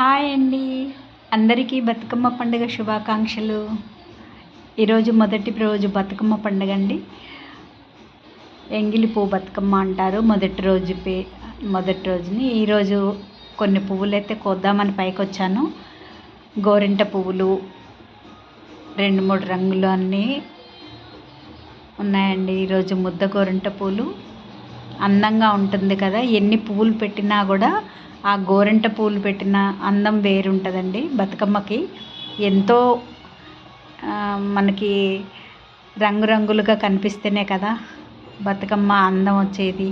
Hi అండి. అందరికీ బతుకమ్మ పండుగ శుభాకాంక్షలు. ఈరోజు మొదటి రోజు బతుకమ్మ పండుగ అండి. ఎంగిలి బతుకమ్మ అంటారు. మొదటి రోజు పే మొదటి రోజుని ఈరోజు కొన్ని పువ్వులు అయితే కోద్దామని పైకి వచ్చాను గోరింట పువ్వులు రెండు మూడు రంగులు అన్నీ ఉన్నాయండి. ఈరోజు ముద్ద గోరింట పూలు. అందంగా ఉంటుంది కదా. ఎన్ని పువ్వులు పెట్టినా కూడా ఆ గోరింట పూలు పెట్టిన అందం వేరుంటుందండి బతుకమ్మకి. ఎంతో మనకి రంగురంగులుగా కనిపిస్తేనే కదా బతుకమ్మ అందం వచ్చేది.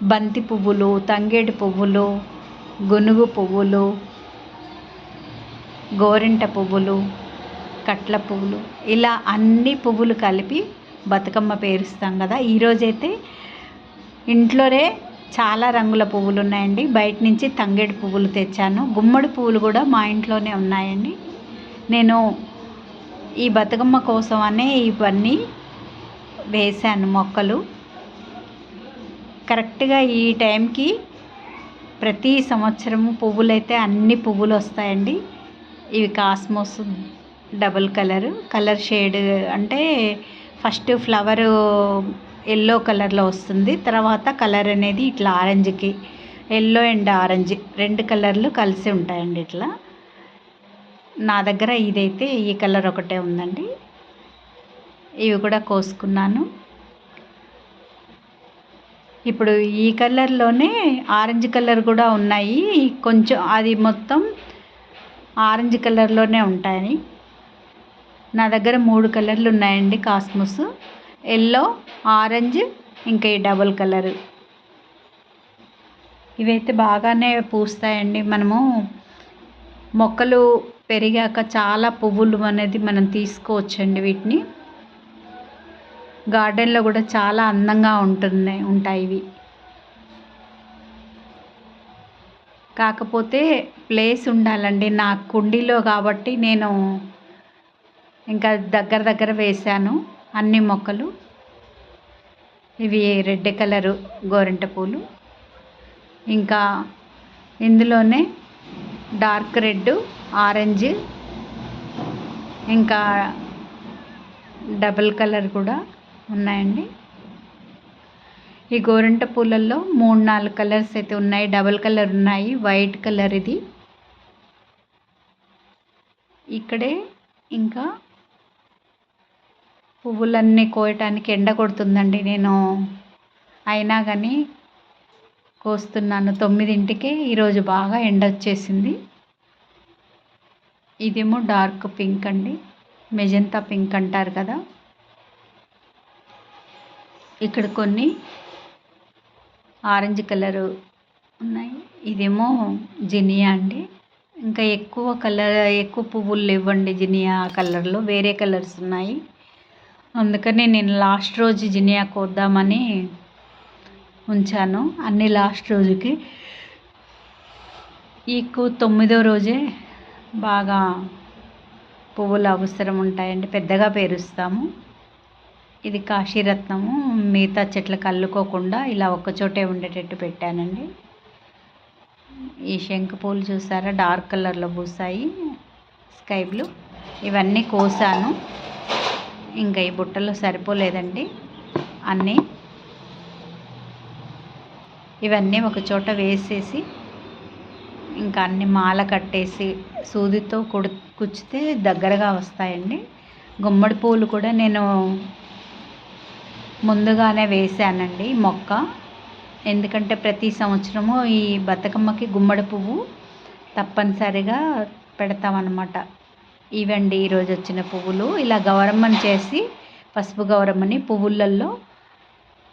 బంతి పువ్వులు తంగేడు పువ్వులు గునుగు పువ్వులు గోరింట పువ్వులు కట్ల పువ్వులు ఇలా అన్ని పువ్వులు కలిపి బతుకమ్మ పేరుస్తాం కదా. ఈరోజైతే ఇంట్లోనే చాలా రంగుల పువ్వులు ఉన్నాయండి బయట నుంచి తంగేడు పువ్వులు తెచ్చాను. గుమ్మడి పువ్వులు కూడా మా ఇంట్లోనే ఉన్నాయండి. నేను ఈ బతుకమ్మ కోసం అనే ఇవన్నీ వేశాను మొక్కలు. కరెక్ట్గా ఈ టైంకి ప్రతి సంవత్సరము పువ్వులైతే అన్ని పువ్వులు వస్తాయండి. ఇవి cosmos double colour. Colour shade అంటే ఫస్ట్ ఫ్లవరు ఎల్లో కలర్లో వస్తుంది. తర్వాత కలర్ అనేది ఇట్లా ఆరెంజ్కి ఎల్లో అండ్ ఆరెంజ్ రెండు కలర్లు కలిసి ఉంటాయండి ఇట్లా. నా దగ్గర ఇదైతే ఈ కలర్ ఒకటే ఉందండి. ఇవి కూడా కోసుకున్నాను. ఇప్పుడు ఈ కలర్లోనే ఆరెంజ్ కలర్ కూడా ఉన్నాయి. కొంచెం అది మొత్తం ఆరెంజ్ కలర్లోనే ఉంటాయని. నా దగ్గర మూడు కలర్లు ఉన్నాయండి కాస్మోస్. ఎల్లో ఆరెంజ్ ఇంకా ఈ డబుల్ కలర్. ఇవైతే బాగానే పూస్తాయండి. మనము మొక్కలు పెరిగాక చాలా పువ్వులు అనేది మనం తీసుకోవచ్చండి వీటిని. గార్డెన్లో కూడా చాలా అందంగా ఉంటున్నాయి ఉంటాయి ఇవి. కాకపోతే ప్లేస్ ఉండాలండి. నా కుండీలో కాబట్టి నేను ఇంకా దగ్గర దగ్గర వేశాను. అన్ని మొక్కలు. ఇవి రెడ్ కలరు గోరింట పూలు. ఇంకా ఇందులోనే డార్క్ రెడ్ ఆరెంజ్ ఇంకా డబుల్ కలర్ కూడా ఉన్నాయండి. ఈ గోరింట పూలల్లో మూడు నాలుగు కలర్స్ అయితే ఉన్నాయి. డబుల్ కలర్ ఉన్నాయి. వైట్ కలర్ ఇది. ఇక్కడే ఇంకా పువ్వులన్నీ కోయటానికి ఎండ కొడుతుందండి నేను. అయినా కానీ కోస్తున్నాను. తొమ్మిదింటికే ఈరోజు బాగా ఎండ వచ్చేసింది. ఇదేమో డార్క్ పింక్ అండి. మెజంతా పింక్ అంటారు కదా. ఇక్కడ కొన్ని ఆరెంజ్ కలరు ఉన్నాయి. ఇదేమో జినియా అండి. ఇంకా ఎక్కువ కలర్ ఎక్కువ పువ్వులు లేవండి జినియా కలర్లో. వేరే కలర్స్ ఉన్నాయి. అందుకని నేను లాస్ట్ రోజు జినియా కోద్దామని ఉంచాను అన్ని లాస్ట్ రోజుకి. ఈకు తొమ్మిదో రోజే బాగా పువ్వులు అవసరం ఉంటాయండి పెద్దగా పేరుస్తాము. ఇది కాశీరత్నము మిగతా చెట్లకు అల్లుకోకుండా ఇలా ఒక్కచోటే ఉండేటట్టు పెట్టానండి. ఈ శంకు పూలు చూసారా డార్క్ కలర్లో పూసాయి స్కై బ్లూ. ఇవన్నీ కోసాను. ఇంకా ఈ బుట్టలు సరిపోలేదండి. అన్నీ ఇవన్నీ ఒక చోట వేసేసి ఇంకా అన్ని మాల కట్టేసి సూదితో కుడు కుచ్చితే దగ్గరగా వస్తాయండి. గుమ్మడి పూలు కూడా నేను ముందుగానే వేసానండి మొక్క. ఎందుకంటే ప్రతి సంవత్సరము ఈ బతుకమ్మకి గుమ్మడి పువ్వు తప్పనిసరిగా పెడతామన్నమాట. ఇవండి ఈరోజు వచ్చిన పువ్వులు. ఇలా గౌరమ్మని చేసి పసుపు గౌరమ్మని పువ్వులల్లో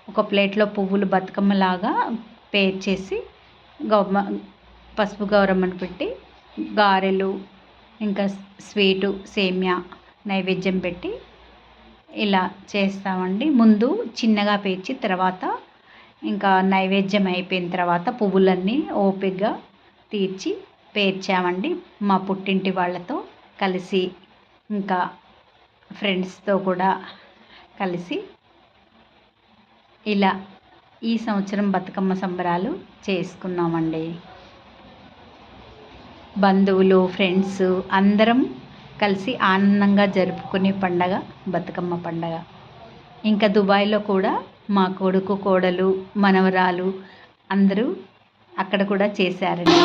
ఒక ప్లేట్లో పువ్వులు బతుకమ్మలాగా పేర్చేసి గౌమ పసుపు గౌరమ్మని పెట్టి గారెలు ఇంకా స్వీటు సేమ్యా నైవేద్యం పెట్టి ఇలా చేస్తామండి. ముందు చిన్నగా పేర్చి తర్వాత ఇంకా నైవేద్యం అయిపోయిన తర్వాత పువ్వులన్నీ ఓపికగా తీర్చి పేర్చామండి మా పుట్టింటి వాళ్ళతో. కలిసి ఇంకా ఫ్రెండ్స్తో కూడా కలిసి ఇలా ఈ సంవత్సరం బతుకమ్మ సంబరాలు చేసుకున్నామండి. బంధువులు ఫ్రెండ్స్ అందరం కలిసి ఆనందంగా జరుపుకునే పండగ బతుకమ్మ పండగ. ఇంకా దుబాయ్లో కూడా మా కొడుకు కోడలు మనవరాలు అందరూ అక్కడ కూడా చేశారండి.